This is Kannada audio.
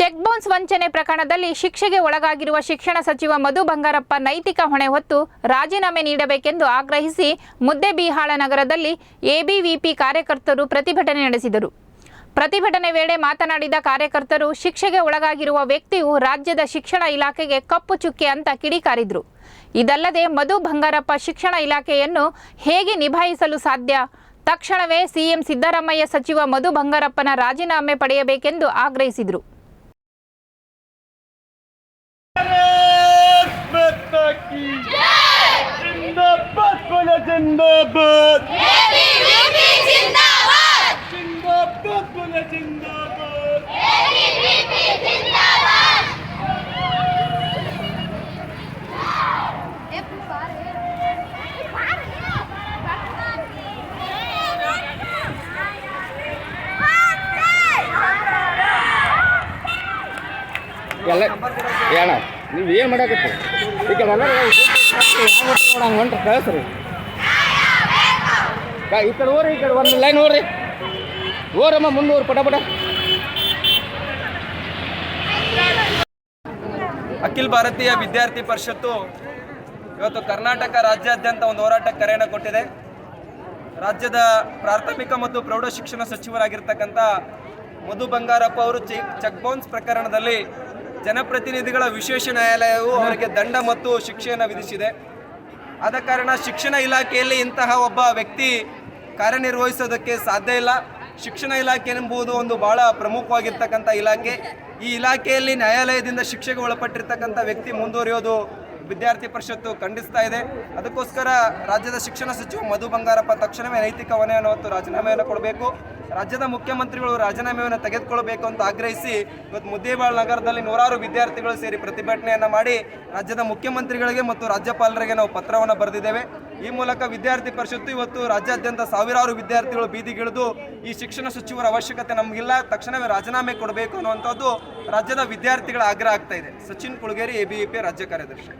ಚೆಕ್ ಬೌನ್ಸ್ ವಂಚನೆ ಪ್ರಕರಣದಲ್ಲಿ ಶಿಕ್ಷೆಗೆ ಒಳಗಾಗಿರುವ ಶಿಕ್ಷಣ ಸಚಿವ ಮಧು ಬಂಗಾರಪ್ಪ ನೈತಿಕ ಹೊಣೆ ಹೊತ್ತು ರಾಜೀನಾಮೆ ನೀಡಬೇಕೆಂದು ಆಗ್ರಹಿಸಿ ಮುದ್ದೆಬಿಹಾಳ ನಗರದಲ್ಲಿ ಎಬಿವಿಪಿ ಕಾರ್ಯಕರ್ತರು ಪ್ರತಿಭಟನೆ ನಡೆಸಿದರು. ಪ್ರತಿಭಟನೆ ವೇಳೆ ಮಾತನಾಡಿದ ಕಾರ್ಯಕರ್ತರು, ಶಿಕ್ಷೆಗೆ ಒಳಗಾಗಿರುವ ವ್ಯಕ್ತಿಯು ರಾಜ್ಯದ ಶಿಕ್ಷಣ ಇಲಾಖೆಗೆ ಕಪ್ಪು ಚುಕ್ಕೆ ಅಂತ ಕಿಡಿಕಾರಿದ್ರು. ಇದಲ್ಲದೆ ಮಧು ಬಂಗಾರಪ್ಪ ಶಿಕ್ಷಣ ಇಲಾಖೆಯನ್ನು ಹೇಗೆ ನಿಭಾಯಿಸಲು ಸಾಧ್ಯ? ತಕ್ಷಣವೇ ಸಿಎಂ ಸಿದ್ದರಾಮಯ್ಯ ಸಚಿವ ಮಧು ಬಂಗಾರಪ್ಪನ ರಾಜೀನಾಮೆ ಪಡೆಯಬೇಕೆಂದು ಆಗ್ರಹಿಸಿದರು. ಜಿಂದಾಬಾದ್ ಜಿಂದಾಬಾದ್ ಜಿಂದಾಬಾದ್ ಎಲ್ಲ ಏನ? ನೀವು ಏನು ಮಾಡಾಕತ್ತೀರಿ? ಈಗ ಎಲ್ಲರೂ ಹಂಗೆ ಹೊಂಟ್ರೆ ಕಳಿಸ್ರಿ ಈ ಕಡೆ ಓರಿ ಈ ಕಡೆ ಒಂದು ಲೈನ್ ಓರಿ ಓರಮ್ಮ ಮುನ್ನೂರು ಪಟ ಪಟ. ಅಖಿಲ ಭಾರತೀಯ ವಿದ್ಯಾರ್ಥಿ ಪರಿಷತ್ತು ಇವತ್ತು ಕರ್ನಾಟಕ ರಾಜ್ಯಾದ್ಯಂತ ಒಂದು ಹೋರಾಟ ಕರೆಯನ್ನು ಕೊಟ್ಟಿದೆ. ರಾಜ್ಯದ ಪ್ರಾಥಮಿಕ ಮತ್ತು ಪ್ರೌಢ ಶಿಕ್ಷಣ ಸಚಿವರಾಗಿರ್ತಕ್ಕಂಥ ಮಧು ಬಂಗಾರಪ್ಪ ಅವರು ಚೆಕ್ ಚೆಕ್ ಬೌನ್ಸ್ ಪ್ರಕರಣದಲ್ಲಿ ಜನಪ್ರತಿನಿಧಿಗಳ ವಿಶೇಷ ನ್ಯಾಯಾಲಯವು ಅವರಿಗೆ ದಂಡ ಮತ್ತು ಶಿಕ್ಷೆಯನ್ನು ವಿಧಿಸಿದೆ. ಆದ ಕಾರಣ ಶಿಕ್ಷಣ ಇಲಾಖೆಯಲ್ಲಿ ಇಂತಹ ಒಬ್ಬ ವ್ಯಕ್ತಿ ಕಾರ್ಯನಿರ್ವಹಿಸೋದಕ್ಕೆ ಸಾಧ್ಯ ಇಲ್ಲ. ಶಿಕ್ಷಣ ಇಲಾಖೆ ಎಂಬುದು ಒಂದು ಬಹಳ ಪ್ರಮುಖವಾಗಿರ್ತಕ್ಕಂಥ ಇಲಾಖೆ. ಈ ಇಲಾಖೆಯಲ್ಲಿ ನ್ಯಾಯಾಲಯದಿಂದ ಶಿಕ್ಷೆಗೆ ಒಳಪಟ್ಟಿರ್ತಕ್ಕಂಥ ವ್ಯಕ್ತಿ ಮುಂದುವರಿಯೋದು ವಿದ್ಯಾರ್ಥಿ ಪರಿಷತ್ತು ಖಂಡಿಸ್ತಾ ಇದೆ. ಅದಕ್ಕೋಸ್ಕರ ರಾಜ್ಯದ ಶಿಕ್ಷಣ ಸಚಿವ ಮಧು ಬಂಗಾರಪ್ಪ ತಕ್ಷಣವೇ ನೈತಿಕ ಹೊಣೆಯನ್ನು ಹೊತ್ತು ರಾಜೀನಾಮೆಯನ್ನು ಕೊಡಬೇಕು. ರಾಜ್ಯದ ಮುಖ್ಯಮಂತ್ರಿಗಳು ರಾಜೀನಾಮೆಯನ್ನು ತೆಗೆದುಕೊಳ್ಳಬೇಕು ಅಂತ ಆಗ್ರಹಿಸಿ ಇವತ್ತು ಮುದ್ದೇಬಾಳ್ ನಗರದಲ್ಲಿ ನೂರಾರು ವಿದ್ಯಾರ್ಥಿಗಳು ಸೇರಿ ಪ್ರತಿಭಟನೆಯನ್ನು ಮಾಡಿ ರಾಜ್ಯದ ಮುಖ್ಯಮಂತ್ರಿಗಳಿಗೆ ಮತ್ತು ರಾಜ್ಯಪಾಲರಿಗೆ ನಾವು ಪತ್ರವನ್ನು ಬರೆದಿದ್ದೇವೆ. ಈ ಮೂಲಕ ವಿದ್ಯಾರ್ಥಿ ಪರಿಷತ್ತು ಇವತ್ತು ರಾಜ್ಯಾದ್ಯಂತ ಸಾವಿರಾರು ವಿದ್ಯಾರ್ಥಿಗಳು ಬೀದಿಗಿಳಿದು ಈ ಶಿಕ್ಷಣ ಸಚಿವರ ಅವಶ್ಯಕತೆ ನಮಗಿಲ್ಲ, ತಕ್ಷಣವೇ ರಾಜೀನಾಮೆ ಕೊಡಬೇಕು ಅನ್ನುವಂಥದ್ದು ರಾಜ್ಯದ ವಿದ್ಯಾರ್ಥಿಗಳ ಆಗ್ರಹ ಆಗ್ತಾ ಇದೆ. ಸಚಿನ್ ಕುಳಗೇರಿ ಎ ರಾಜ್ಯ ಕಾರ್ಯದರ್ಶಿ.